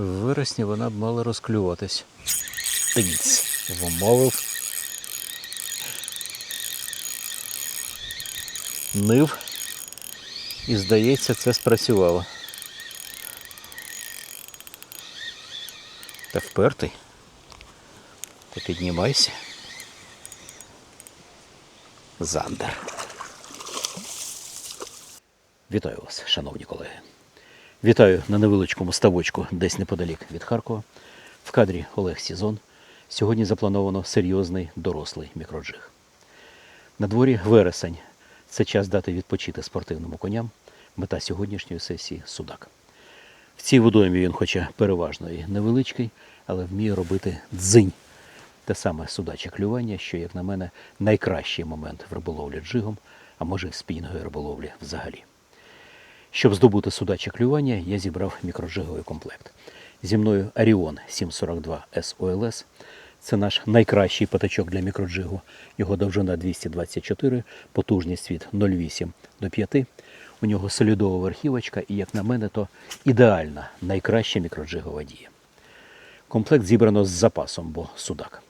В вересні вона б мала розклюватись. Тиць, вмовив. Нив. І здається, це спрацювало. Та впертий. Та піднімайся. Зандер. Вітаю вас, шановні колеги. Вітаю на невеличкому ставочку десь неподалік від Харкова. В кадрі Олег Сізон. Сьогодні заплановано серйозний дорослий мікроджиг. На дворі вересень. Це час дати відпочити спортивним коням. Мета сьогоднішньої сесії судак. В цій водоймі він, хоча переважно і невеличкий, але вміє робити дзинь. Те саме судаче клювання, що, як на мене, найкращий момент в риболовлі джигом, а може й спінгової риболовлі взагалі. Щоб здобути судаче клювання, я зібрав мікроджиговий комплект. Зі мною Аріон 742 SOLS. Це наш найкращий патачок для мікроджигу. Його довжина 224, потужність від 0,8 до 5. У нього солідова верхівочка і, як на мене, то ідеальна, найкраща мікроджигова дія. Комплект зібрано з запасом, бо судак.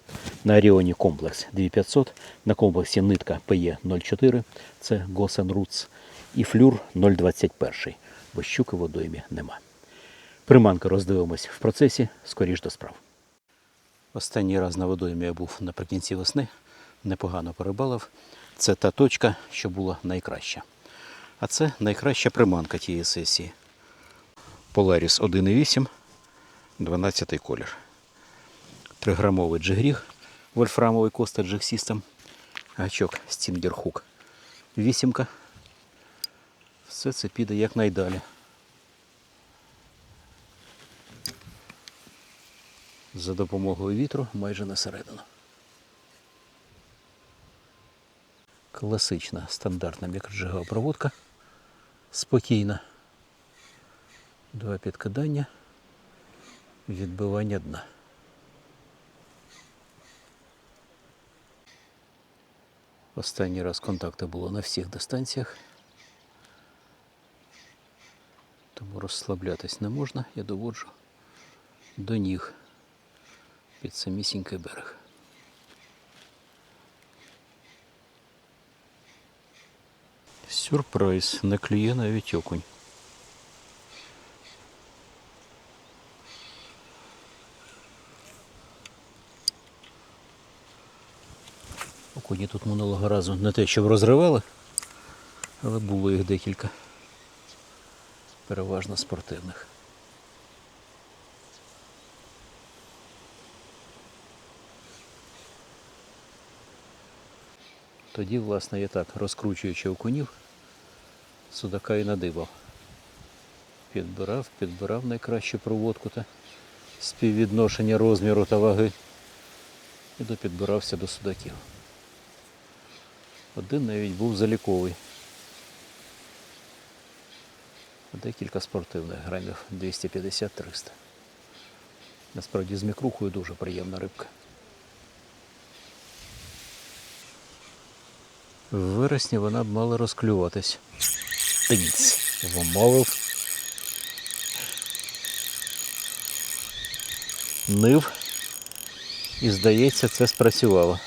На Аріоні комплекс 2500, на комплексі нитка PE04, це Gosen Roots, і флюр 021, бо щуки в водоймі нема. Приманки роздивимось в процесі, скоріш до справ. Останній раз на водоймі я був наприкінці весни, непогано порибалив. Це та точка, що була найкраща. А це найкраща приманка тієї сесії. Polaris 1,8, 12 колір. Триграмовий джигріг, вольфрамовий Costa Jig System, гачок Stinger Hook. Вісімка. Все це піде якнайдалі. За допомогою вітру майже на середину. Класична стандартна мікроджигова проводка. Спокійна. Два підкидання. Відбивання дна. Останній раз контакти було на всіх дистанціях. Тому розслаблятись не можна, я доводжу до ніг під самісінький берег. Сюрприз, не клює навіть окунь. Окуні тут минулого разу не те, щоб розривали, але було їх декілька. Переважно спортивних. Тоді, власне, я так, розкручуючи окунів, судака і надибав. Підбирав, підбирав найкращу проводку та співвідношення розміру та ваги. І допідбирався до судаків. Один навіть був заліковий. А Декілька спортивних грамів 250-300. Насправді з мікрухою дуже приємна рибка. В вересні вона б мала розклюватись. Тиць, вмовив. Нив. І здається, це спрацювало.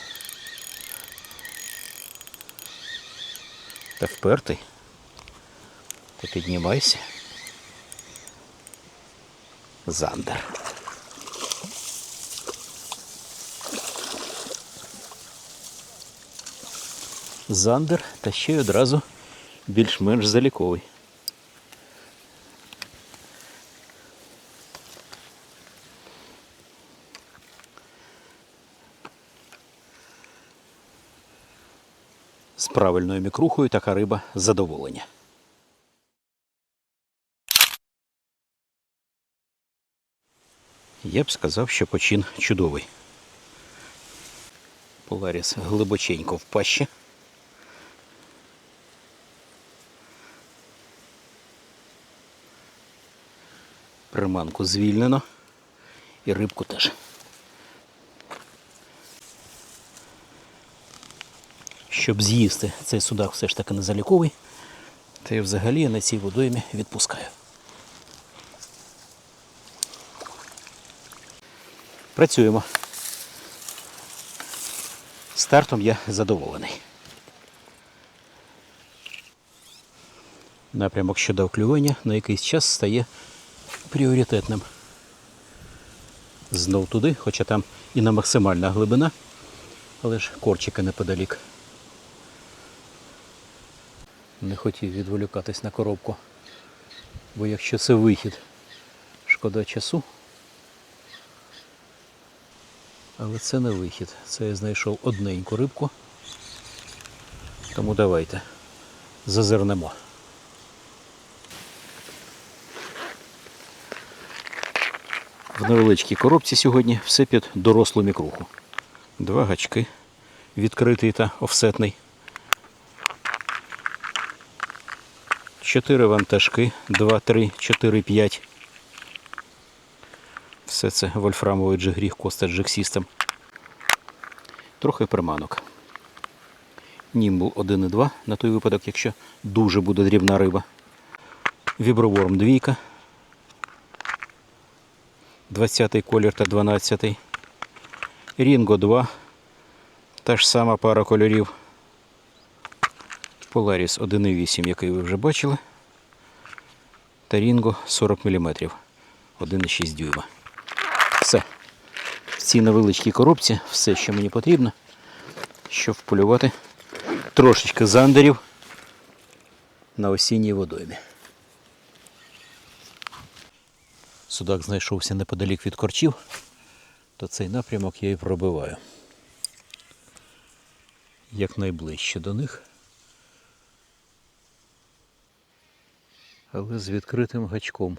Та впертий. Та піднімайся. Зандер. Зандер та ще й одразу більш-менш заліковий. З правильною мікрухою така риба задоволення. Я б сказав, що почин чудовий. Поларіс глибоченько в пащі. Приманку звільнено. І рибку теж. Щоб з'їсти цей судак все ж таки не заліковий, та й взагалі на цій водоймі відпускаю. Працюємо. Стартом я задоволений. Напрямок щодо вклювання на якийсь час стає пріоритетним. Знов туди, хоча там і на максимальна глибина, але ж корчика неподалік. Не хотів відволікатись на коробку, бо якщо це вихід, шкода часу. Але це не вихід. Це я знайшов одненьку рибку. Тому давайте зазирнемо. В невеличкій коробці сьогодні все під дорослу мікруху. Два гачки, відкритий та офсетний. Чотири вантажки, два, три, чотири, п'ять. Все це вольфрамовий джигріг Коста System. Трохи приманок. Німбл 1,2 на той випадок, якщо дуже буде дрібна риба. Віброворм двійка. 20-й колір та 12-й. Рінго 2. Та ж сама пара кольорів. Polaris 1,8, який ви вже бачили. Та Рінго 40 мм. 1,6 дюйма. Все. В цій невеличкій коробці все, що мені потрібно, щоб полювати трошечки зандерів на осінній водоймі. Судак знайшовся неподалік від корчів, то цей напрямок я і пробиваю. Якнайближче до них. Але з відкритим гачком.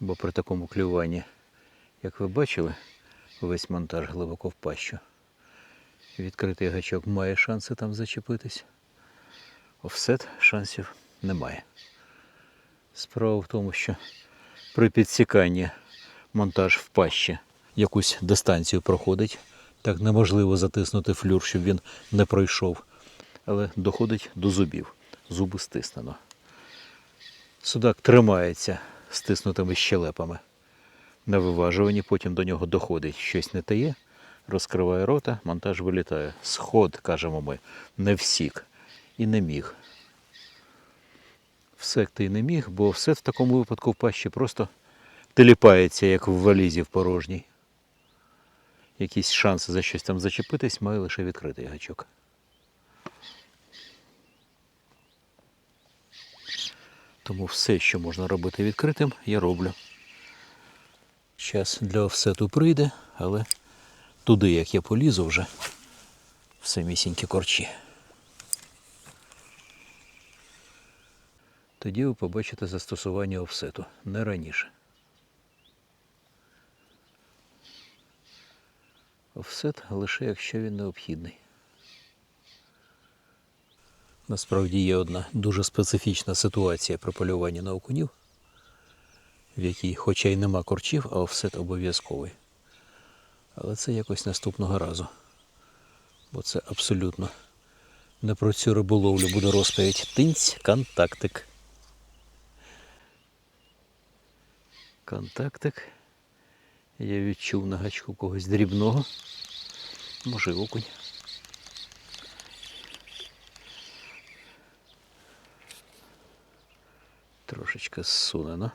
Бо при такому клюванні, як ви бачили, весь монтаж глибоко в пащу. Відкритий гачок має шанси там зачепитись. Офсет шансів немає. Справа в тому, що при підсіканні монтаж в пащі якусь дистанцію проходить. Так неможливо затиснути флюр, щоб він не пройшов. Але доходить до зубів. Зуби стиснено. Судак тримається стиснутими щелепами. На виважуванні потім до нього доходить щось не те є, розкриває рота, монтаж вилітає. Сход, кажемо ми, не всік і не міг. Всекти і не міг, бо все в такому випадку в пащі просто теліпається, як в валізі в порожній. Якісь шанси за щось там зачепитись має лише відкритий гачок. Тому все, що можна робити відкритим, я роблю. Час для офсету прийде, але туди, як я полізу вже, самісінькі корчі. Тоді ви побачите застосування офсету не раніше. Офсет лише якщо він необхідний. Насправді є одна дуже специфічна ситуація при полюванні на окунів, в якій, хоча й нема корчів, а офсет обов'язковий. Але це якось наступного разу. Бо це абсолютно не про цю риболовлю буде розповідь. Тинць, контактик. Контактик. Я відчув на гачку когось дрібного. Може, окунь. Трошечки зсунено.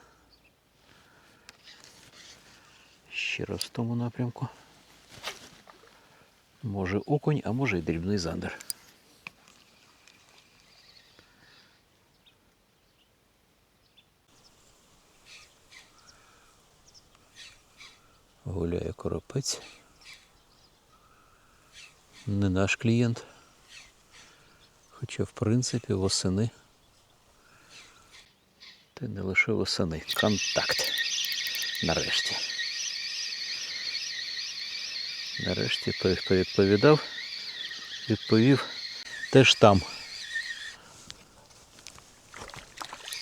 Ще раз в тому напрямку. Може окунь, а може й дрібний зандер. Гуляє коропець. Не наш клієнт. Хоча, в принципі, восени. Та не лише восени. Контакт. Нарешті. Нарешті той, хто відповідав, відповів теж там.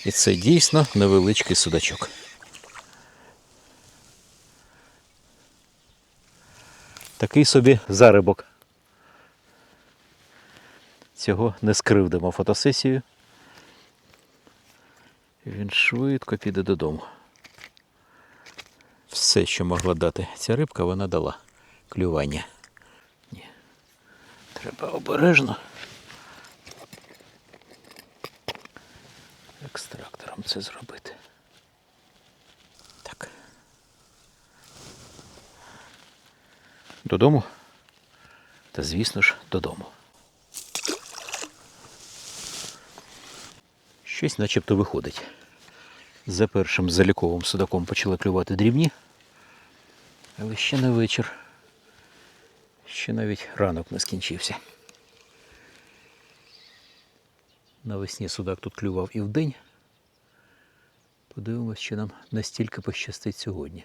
І це дійсно невеличкий судачок. Такий собі зарибок. Цього не скривдимо фотосесію. Він швидко піде додому. Все. Що могла дати ця рибка, вона дала. Клювання. Ні. Треба обережно. Екстрактором це зробити. Так. Додому? Та звісно ж, додому. Щось начебто виходить. За першим заліковим судаком почали клювати дрібні, але ще не вечір. Ще навіть ранок не скінчився. Навесні судак тут клював і вдень. Подивимось, чи нам настільки пощастить сьогодні.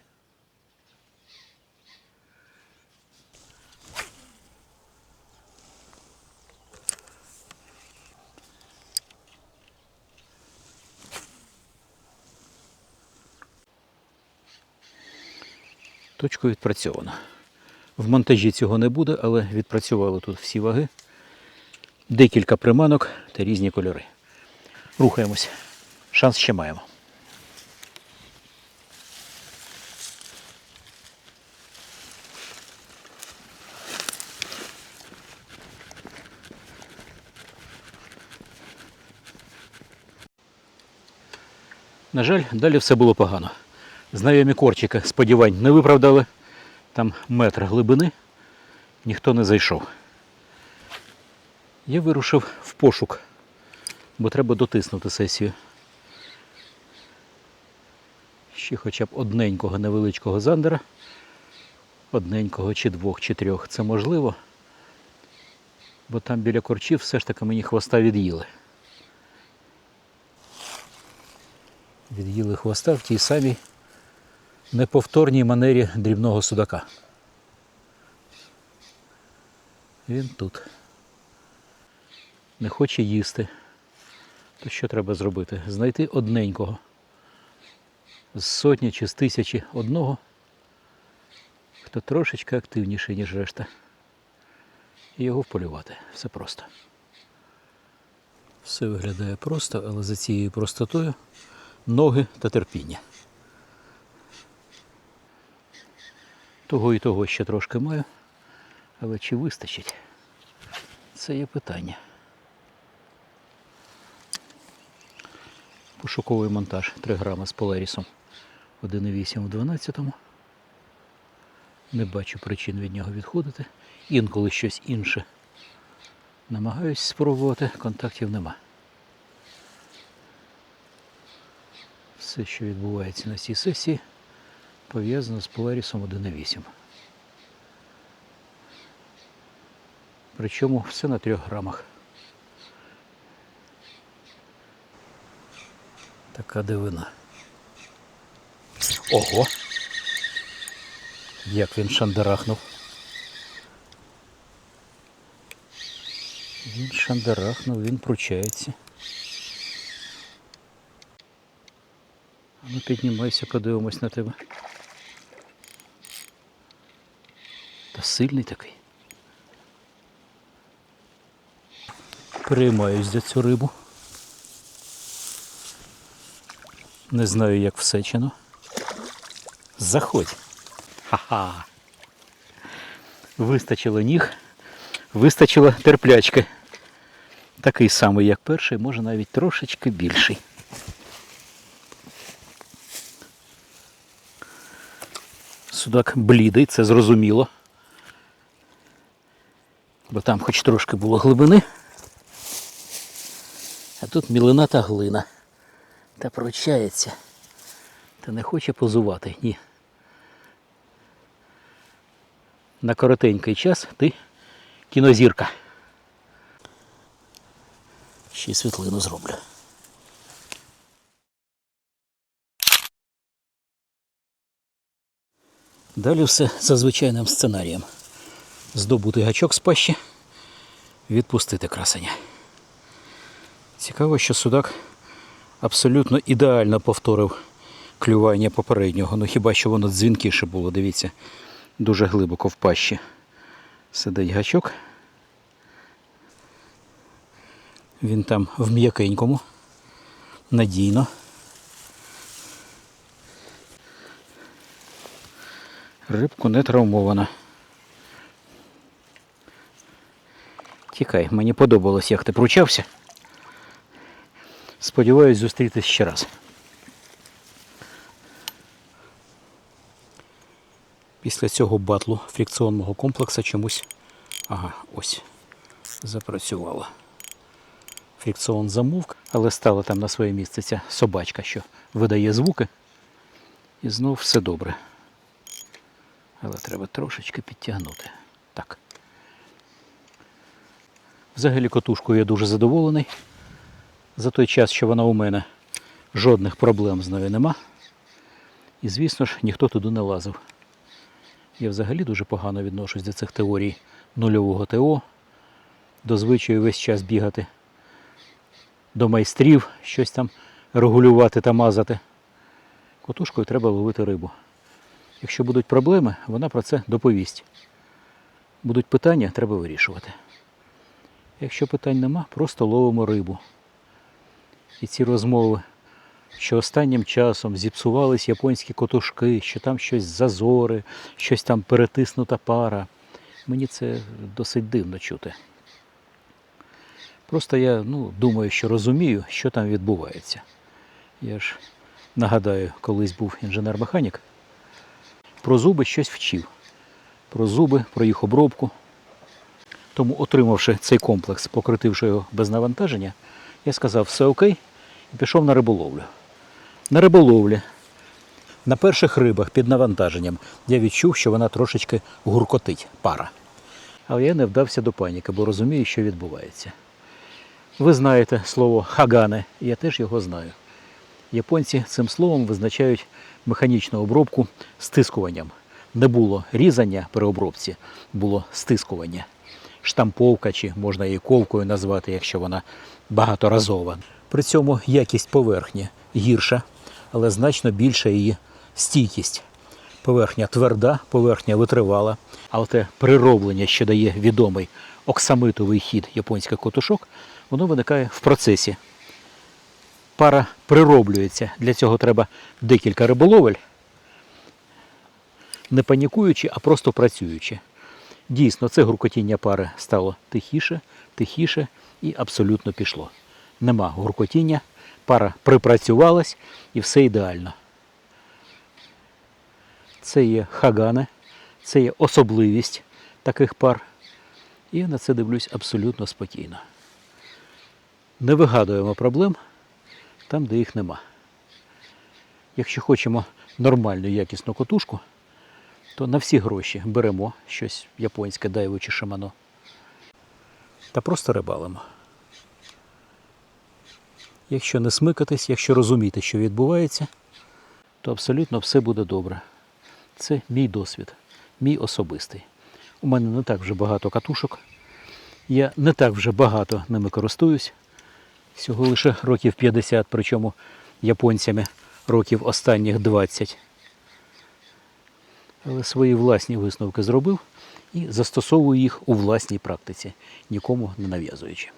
Точку відпрацьовано. В монтажі цього не буде, але відпрацювали тут всі ваги, декілька приманок та різні кольори. Рухаємось. Шанс ще маємо. На жаль, далі все було погано. Знайомі корчика сподівань не виправдали. Там метр глибини, ніхто не зайшов. Я вирушив в пошук, бо треба дотиснути сесію. Ще хоча б одненького невеличкого зандера. Одненького чи двох, чи трьох. Це можливо. Бо там біля корчів все ж таки мені хвоста від'їли. Від'їли хвоста в тій самій неповторній манері дрібного судака. Він тут. Не хоче їсти. То що треба зробити? Знайти одненького. З сотні чи з тисячі одного, хто трошечки активніший, ніж решта. І його вполювати. Все просто. Все виглядає просто, але за цією простотою ноги та терпіння. Того і того ще трошки маю, але чи вистачить? Це є питання. Пошуковий монтаж 3 грами з полерісом 1,8 в 12. Не бачу причин від нього відходити. Інколи щось інше. Намагаюсь спробувати, контактів нема. Все, що відбувається на цій сесії, пов'язано з Polaris 1.8. Причому все на 3 грамах. Така дивина. Ого! Як він шандарахнув. Він шандарахнув, він пручається. Ну піднімайся, подивимось на тебе. Та сильний такий. Приймаюсь за цю рибу. Не знаю, як всечено. Заходь. Ха-ха. Вистачило ніг, вистачило терплячки. Такий самий, як перший, може навіть трошечки більший. Судак блідий, це зрозуміло. Бо там хоч трошки було глибини. А тут мілина та глина. Та прочається. Та не хоче позувати, ні. На коротенький час ти кінозірка. Ще й світлину зроблю. Далі все за звичайним сценарієм. Здобути гачок з пащі, відпустити красення. Цікаво, що судак абсолютно ідеально повторив клювання попереднього. Ну хіба що воно дзвінкіше було, дивіться, дуже глибоко в пащі. Сидить гачок. Він там в м'якенькому, надійно. Рибку не травмована. Тікай, мені подобалось, як ти пручався. Сподіваюсь зустрітись ще раз. Після цього батлу фрикціонного комплексу чомусь. Ага, ось. Запрацювало. Фрикціон замовк, але стала там на своє місце ця собачка, що видає звуки. І знов все добре. Але треба трошечки підтягнути. Так. Взагалі котушкою я дуже задоволений. За той час, що вона у мене, жодних проблем з нею нема. І, звісно ж, ніхто туди не лазив. Я взагалі дуже погано відношусь до цих теорій нульового ТО, до звичаю весь час бігати, до майстрів щось там регулювати та мазати. Котушкою треба ловити рибу. Якщо будуть проблеми, вона про це доповість. Будуть питання, треба вирішувати. Якщо питань нема, просто ловимо рибу. І ці розмови, що останнім часом зіпсувались японські котушки, що там щось зазори, щось там перетиснута пара. Мені це досить дивно чути. Просто я ну, думаю, що розумію, що там відбувається. Я ж нагадаю, колись був інженер-механік, про зуби щось вчив. Про зуби, про їх обробку. Тому, отримавши цей комплекс, покритивши його без навантаження, я сказав, все окей, і пішов на риболовлю. На риболовлі, на перших рибах під навантаженням я відчув, що вона трошечки гуркотить пара. Але я не вдався до паніки, бо розумію, що відбувається. Ви знаєте слово хагане, я теж його знаю. Японці цим словом визначають механічну обробку стискуванням. Не було різання при обробці, було стискування. Штамповка, чи можна її ковкою назвати, якщо вона багаторазова. При цьому якість поверхні гірша, але значно більша її стійкість. Поверхня тверда, поверхня витривала, а те прироблення, що дає відомий оксамитовий хід японських котушок, воно виникає в процесі. Пара прироблюється. Для цього треба декілька риболовель, не панікуючи, а просто працюючи. Дійсно, це гуркотіння пари стало тихіше, тихіше і абсолютно пішло. Нема гуркотіння, пара припрацювалась і все ідеально. Це є хагане, це є особливість таких пар. І на це дивлюсь абсолютно спокійно. Не вигадуємо проблем там, де їх нема. Якщо хочемо нормальну якісну котушку, то на всі гроші беремо щось японське дайву чи шамано та просто рибалимо. Якщо не смикатись, якщо розуміти, що відбувається, то абсолютно все буде добре. Це мій досвід, мій особистий. У мене не так вже багато катушок. Я не так вже багато ними користуюсь. Всього лише років 50, причому японцями років останніх 20. Але свої власні висновки зробив і застосовую їх у власній практиці, нікому не нав'язуючи.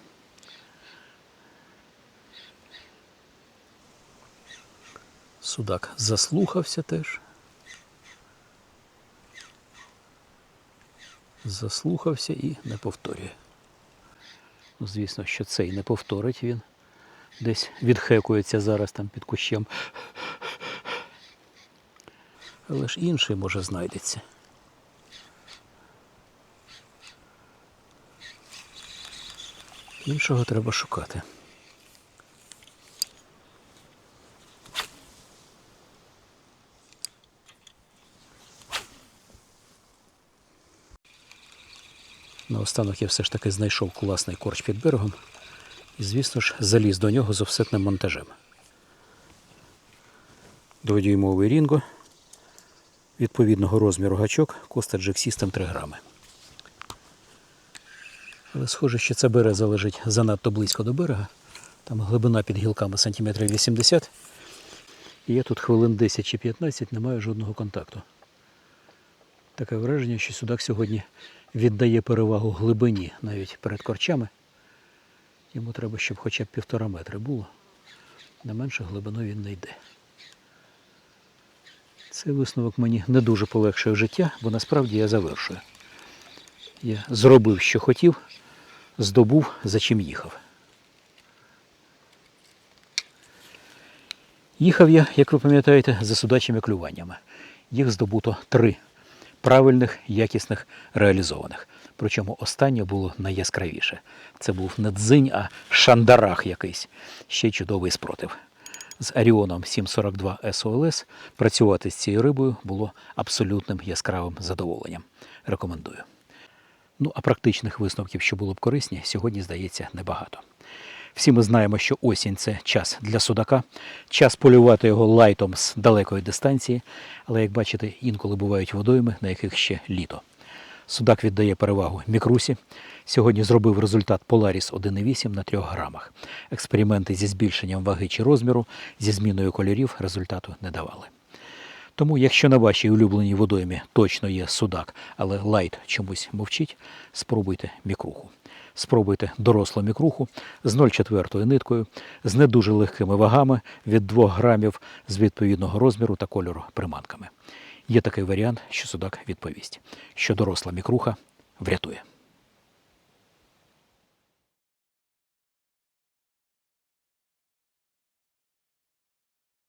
Судак заслухався теж. Заслухався і не повторює. Ну, звісно, що цей не повторить він. Десь відхекується зараз там під кущем. Але ж інший може знайдеться. Іншого треба шукати. Наостанок я все ж таки знайшов класний корч під берегом і, звісно ж, заліз до нього з офсетним монтажем. Дводюймовий рінго відповідного розміру гачок Costa Jack 3 грами. Але схоже, що ця береза лежить занадто близько до берега. Там глибина під гілками сантиметрів 80. І я тут хвилин 10 чи 15 не маю жодного контакту. Таке враження, що судак сьогодні віддає перевагу глибині навіть перед корчами. Йому треба, щоб хоча б півтора метри було. На меншу глибину він не йде. Це Цей висновок мені не дуже полегшує життя, бо насправді я завершую. Я зробив, що хотів, здобув, за чим їхав. Їхав я, як ви пам'ятаєте, за судачими клюваннями. Їх здобуто три правильних, якісних, реалізованих. Причому останнє було найяскравіше. Це був не дзинь, а шандарах якийсь. Ще й чудовий спротив. З Аріоном 742 SOLS працювати з цією рибою було абсолютним яскравим задоволенням. Рекомендую. Ну, а практичних висновків, що було б корисні, сьогодні здається небагато. Всі ми знаємо, що осінь це час для судака, час полювати його лайтом з далекої дистанції, але як бачите, інколи бувають водойми, на яких ще літо. Судак віддає перевагу мікрусі. Сьогодні зробив результат Polaris 1,8 на 3 грамах. Експерименти зі збільшенням ваги чи розміру, зі зміною кольорів результату не давали. Тому, якщо на вашій улюбленій водоймі точно є судак, але лайт чомусь мовчить, спробуйте мікруху. Спробуйте дорослу мікруху з 0,4 ниткою, з не дуже легкими вагами від 2 грамів з відповідного розміру та кольору приманками. Є такий варіант, що судак відповість, що доросла мікруха врятує.